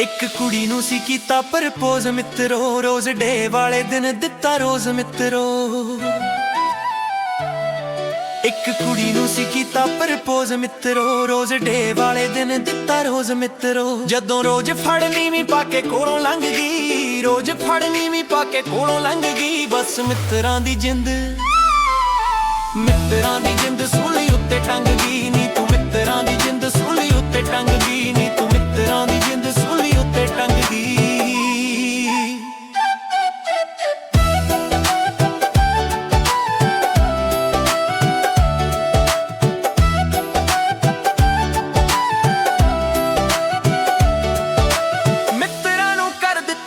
ਇੱਕ ਕੁੜੀ ਨੂੰ ਸੀ ਕੀਤਾ ਪ੍ਰਪੋਜ਼, ਮਿੱਤਰੋ, ਰੋਜ਼ ਡੇ ਵਾਲੇ ਦਿਨ ਦਿੱਤਾ ਰੋਜ਼, ਮਿੱਤਰੋ। ਇੱਕ ਕੁੜੀ ਨੂੰ ਸੀ ਕੀਤਾ ਪ੍ਰਪੋਜ਼, ਮਿੱਤਰੋ, ਰੋਜ਼ ਡੇ ਵਾਲੇ ਦਿਨ ਦਿੱਤਾ ਰੋਜ਼, ਮਿੱਤਰੋ। ਜਦੋਂ ਰੋਜ਼ ਫੜਨੀ ਵੀ ਪਾ ਕੇ ਕੋਲੋਂ ਲੰਘ ਗਈ ਰੋਜ਼ ਫੜਨੀ ਵੀ ਪਾ ਕੇ ਕੋਲੋਂ ਲੰਘ ਗਈ ਬਸ ਮਿੱਤਰਾਂ ਦੀ ਜਿੰਦ। ਮਿੱਤਰਾਂ ਦੀ ਜਿੰਦ ਸੂਲੀ ਉੱਤੇ ਟੰਗ ਗਈ ਨੀ ਤੂੰ ਮਿੱਤਰਾਂ ਦੀ ਜਿੰਦ ਸੂਲੀ ਉੱਤੇ ਟੰਗ ਗਈ ਨੀ ਤੂੰ ਮਿੱਤਰਾਂ ਦੀ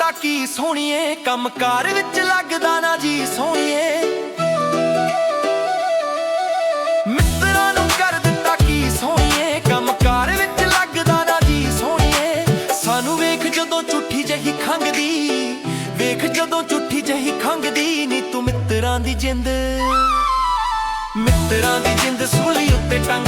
ਕਰ ਦਿੱਤਾ ਕੀ ਸੋਹਣੀਏ? ਕੰਮਕਾਰ ਵਿੱਚ ਲੱਗਦਾ ਨਾ ਜੀ ਸੋਹਣੀਏ। ਮਿੱਤਰਾਂ ਨੂੰ ਕਰ ਦਿੱਤਾ ਕੀ ਸੋਹਣੀਏ? ਕੰਮਕਾਰ ਵਿੱਚ ਲੱਗਦਾ ਨਾ ਜੀ ਸੋਹਣੀਏ। ਸਾਨੂੰ ਵੇਖ ਜਦੋਂ ਝੁੱਠੀ ਜਹੀ ਖੰਗਦੀ, ਵੇਖ ਜਦੋਂ ਝੁੱਠੀ ਜਹੀ ਖੰਗਦੀ। ਨੀ ਤੂੰ ਮਿੱਤਰਾਂ ਦੀ ਜਿੰਦ, ਮਿੱਤਰਾਂ ਦੀ ਜਿੰਦ ਸੂਲੀ ਉੱਤੇ ਟੰਗਦੀ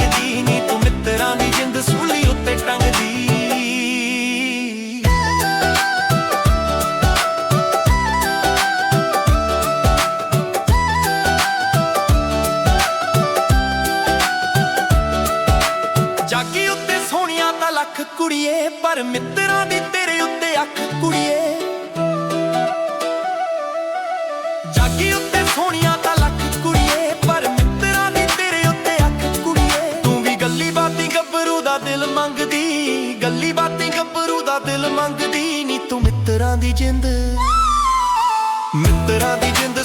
ਜਾਗੀ ਉੱਤੇ ਸੋਹਣੀਆਂ ਤਾਂ ਲੱਖ ਕੁੜੀਏ, ਪਰ ਮਿੱਤਰਾਂ ਦੀ ਤੇਰੇ ਉੱਤੇ ਅੱਖ ਕੁੜੀਏ। ਜਾਗੀ ਉੱਤੇ ਸੋਹਣੀਆਂ ਤਾਂ ਲੱਖ ਕੁੜੀਏ, ਪਰ ਮਿੱਤਰਾਂ ਦੀ ਤੇਰੇ ਉੱਤੇ ਅੱਖ ਕੁੜੀਏ। ਤੂੰ ਵੀ ਗੱਲੀ ਬਾਤੀ ਗੱਭਰੂ ਦਾ ਦਿਲ ਮੰਗਦੀ, ਗੱਲੀ ਬਾਤੀ ਗੱਭਰੂ ਦਾ ਦਿਲ ਮੰਗਦੀ, ਨੀ ਤੂੰ ਮਿੱਤਰਾਂ ਦੀ ਜਿੰਦ। ਮਿੱਤਰਾਂ ਦੀ ਜਿੰਦ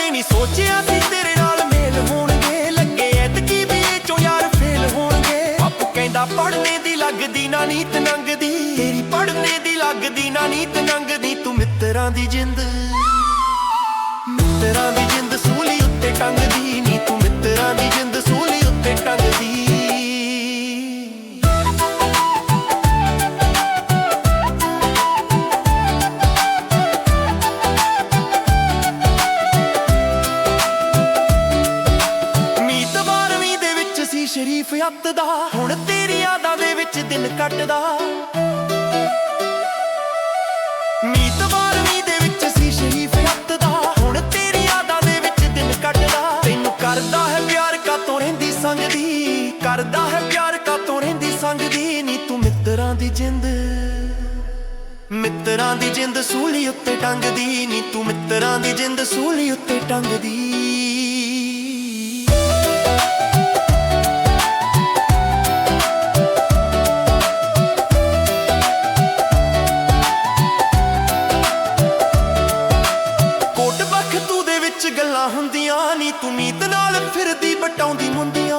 ਕਦੇ ਨਹੀਂ ਸੋਚਿਆ ਸੀ ਤੇਰੇ ਨਾਲ ਮੇਲ ਹੋਣਗੇ। ਲੱਗੇ ਐਤਕੀ ਵੀ ਇਹ ਚੋਂ ਯਾਰ ਫੇਲ ਹੋਣਗੇ। ਬਾਪੂ ਕਹਿੰਦਾ ਪੜਨੇ ਦੀ ਲੱਗਦੀ ਨਾ ਨੀਤ ਨੰਗਦੀ। ਤੇਰੀ ਪੜਨੇ ਦੀ ਲੱਗਦੀ ਨਾ ਨੀਤ ਨੰਗਦੀ। ਤੂੰ ਮਿੱਤਰਾਂ ਦੀ ਜਿੰਦ, ਮਿੱਤਰਾਂ ਦੀ ਜਿੰਦ ਸੂਲੀ ਅੱਤ ਦਾ। ਹੁਣ ਤੇਰੀ ਯਾਦਾਂ ਦੇ ਵਿੱਚ ਦਿਨ ਕੱਟਦਾ। ਮੀਤ ਬਾਰਵੀਂ ਦੇ ਵਿੱਚ ਸੀ ਸ਼ਰੀਫ ਅੱਤ ਦਾ। ਹੁਣ ਤੇਰੀ ਯਾਦਾਂ ਦੇ ਵਿੱਚ ਦਿਨ ਕੱਟਦਾ। ਤੈਨੂੰ ਕਰਦਾ ਹੈ ਪਿਆਰ ਕਾ ਤੋਂ ਰਹਿੰਦੀ ਸੰਗ ਦੀ। ਕਰਦਾ ਹੈ ਪਿਆਰ ਕਾ ਤੋਂ ਰਹਿੰਦੀ ਸੰਗ ਦੀ। ਨੀ ਤੂੰ ਮਿੱਤਰਾਂ ਦੀ ਜਿੰਦ। ਮਿੱਤਰਾਂ ਦੀ ਜਿੰਦ ਸੂਲੀ ਉੱਤੇ ਟੰਗਦੀ। ਨੀ ਤੂੰ ਮਿੱਤਰਾਂ ਦੀ ਜਿੰਦ ਸੂਲੀ ਉੱਤੇ ਟੰਗਦੀ। ਤੂੰ ਮੀਤ ਨਾਲ ਫਿਰਦੀ ਬਟਾਉਂਦੀ ਮੁੰਦੀਆਂ।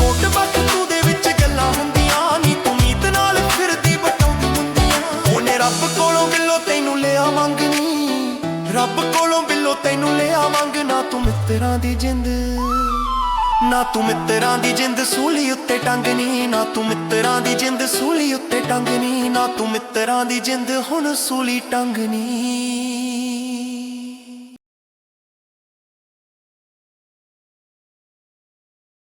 ਕੋਟ ਬੱਖ ਤੂੰ ਦੇ ਵਿੱਚ ਗੱਲਾਂ ਹੁੰਦੀਆਂ। ਨੀ ਤੂੰ ਮੀਤ ਨਾਲ ਫਿਰਦੀ ਬਟਾਉਂਦੀ ਮੁੰਦੀਆਂ। ਉਹਨੇ ਰੱਬ ਕੋਲੋਂ ਬਿੱਲੋ ਤੈਨੂੰ ਲਿਆ ਮੰਗਣੀ। ਰੱਬ ਕੋਲੋਂ ਬਿੱਲੋ ਤੈਨੂੰ ਲਿਆ ਮੰਗਣਾ ਤੂੰ ਮਿੱਤਰਾਂ ਦੀ ਜਿੰਦ। ਨਾ ਤੂੰ ਮਿੱਤਰਾਂ ਦੀ ਜਿੰਦ ਸੂਲੀ ਉੱਤੇ ਟੰਗਣੀ। ਨਾ ਤੂੰ ਮਿੱਤਰਾਂ ਦੀ ਜਿੰਦ ਸੂਲੀ ਉੱਤੇ ਟੰਗਣੀ। ਨਾ ਤੂੰ ਮਿੱਤਰਾਂ ਦੀ ਜਿੰਦ ਹੁਣ ਸੂਲੀ ਟੰਗਣੀ।